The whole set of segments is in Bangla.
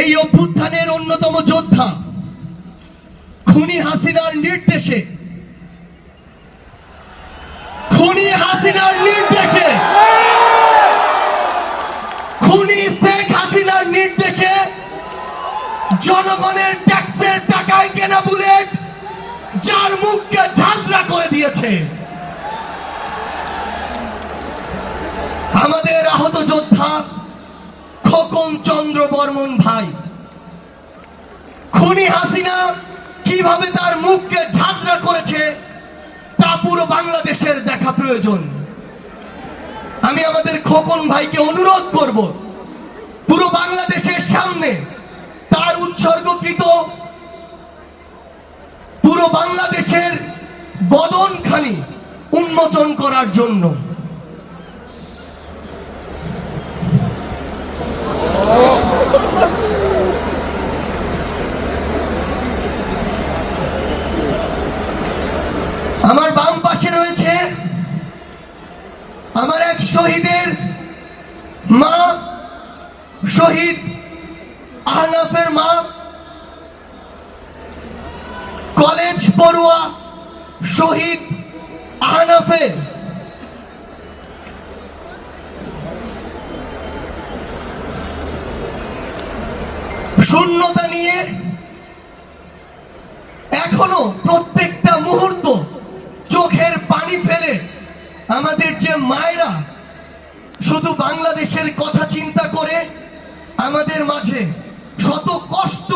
এই অভ্যুত্থানের অন্যতম যোদ্ধা, খুনি হাসিনার নির্দেশে। খুনি হাসিনার নির্দেশে। খুনি শেখ হাসিনার নির্দেশে জনগণের ট্যাক্সের টাকায় কেনা বুলেট যার মুখকে ঝাঁঝরা করে দিয়েছে। আমাদের আহত যোদ্ধা খোকন চন্দ্র বর্মন ভাই। খুনি হাসিনা কীভাবে তার মুখকে ঝাঁঝরা করেছে, তা পুরো বাংলাদেশের দেখা প্রয়োজন। আমি আমাদের খোকন ভাইকে অনুরোধ করব, পুরো বাংলাদেশের সামনে তার উৎসর্গকৃত পুরো বাংলাদেশের বদনখানি উন্মোচন করার জন্য আমার বাম পাশে রয়েছে আমার এক শহীদের মা শহীদ আহনাফের মা, কলেজ পড়ুয়া শহীদ আহনাফের। শূন্যতা নিয়ে এখনও প্রত্যেকটা মুহূর্ত চোখের পানি ফেলে আমাদের যে মায়েরা শুধু বাংলাদেশের কথা চিন্তা করে আমাদের মাঝে শত কষ্ট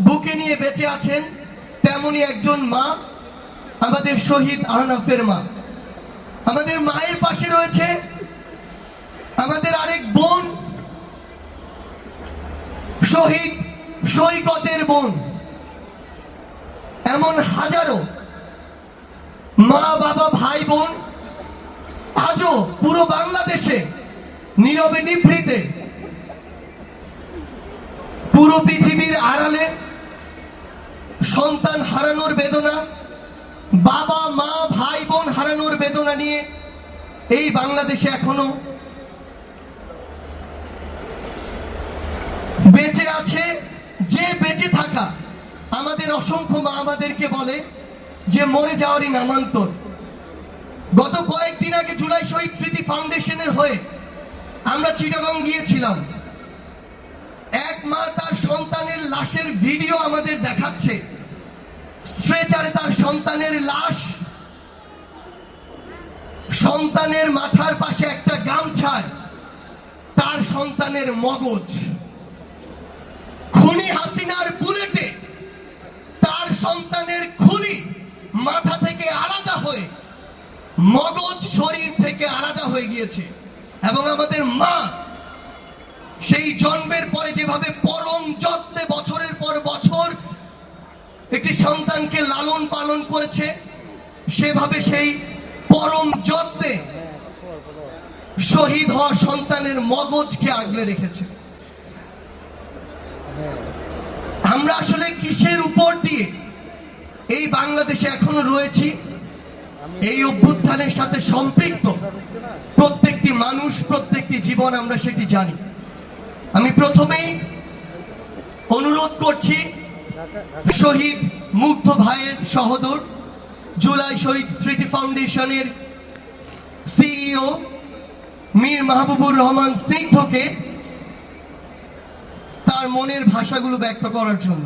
বুকে নিয়ে বেঁচে আছেন তেমনি একজন মা, আমাদের শহীদ আহনাফের মা। আমাদের মায়ের পাশে রয়েছে আমাদের আরেক বোন, শহীদ সৈকতের বোন। এমন হাজারো মা, বাবা, ভাই, বোন আজও পুরো বাংলাদেশে নীরবে নিভৃতে পুরো পৃথিবীর আড়ালে সন্তান হারানোর বেদনা, বাবা, মা, ভাই, বোন হারানোর বেদনা নিয়ে এই বাংলাদেশে এখনও বেঁচে আছে, যে বেঁচে থাকা, আমাদের অসংখ্য মা আমাদেরকে বলে যে মরে যাওয়ারই নামান্তর। গত কয়েকদিন আগে জুলাই শহীদ স্মৃতি ফাউন্ডেশনের হয়ে আমরা চিটাগং গিয়েছিলাম। মা তার সন্তানের লাশের ভিডিও আমাদের দেখাচ্ছে। স্ট্রেচারে তার সন্তানের লাশ। সন্তানের মাথার পাশে একটা গামছায় তার সন্তানের মগজ। খুনি হাসিনার বুলেটে তার সন্তানের খুলি মাথা থেকে আলাদা হয়ে, মগজ শরীর থেকে আলাদা হয়ে গিয়েছে। এবং আমাদের মা সেই জন্মের পরে যেভাবে পরম যত্নে বছরের পর বছর একটি সন্তানকে লালন পালন করেছে, সেভাবে সেই পরম যত্নে শহীদ হওয়া সন্তানের মগজকে আগলে রেখেছে। আমরা আসলে কিসের উপর দিয়ে এই বাংলাদেশে এখনও রয়েছি? এই অভ্যুত্থানের সাথে সম্পৃক্ত প্রত্যেকটি মানুষ, প্রত্যেকটি জীবন আমরা সেটি জানি। আমি প্রথমেই অনুরোধ করছি শহীদ মুগ্ধ ভাইয়ের সহোদর, জুলাই শহীদ স্মৃতি ফাউন্ডেশনের সিইও মীর মাহবুবুর রহমান স্নিগ্ধকে তার মনের ভাষাগুলো ব্যক্ত করার জন্য।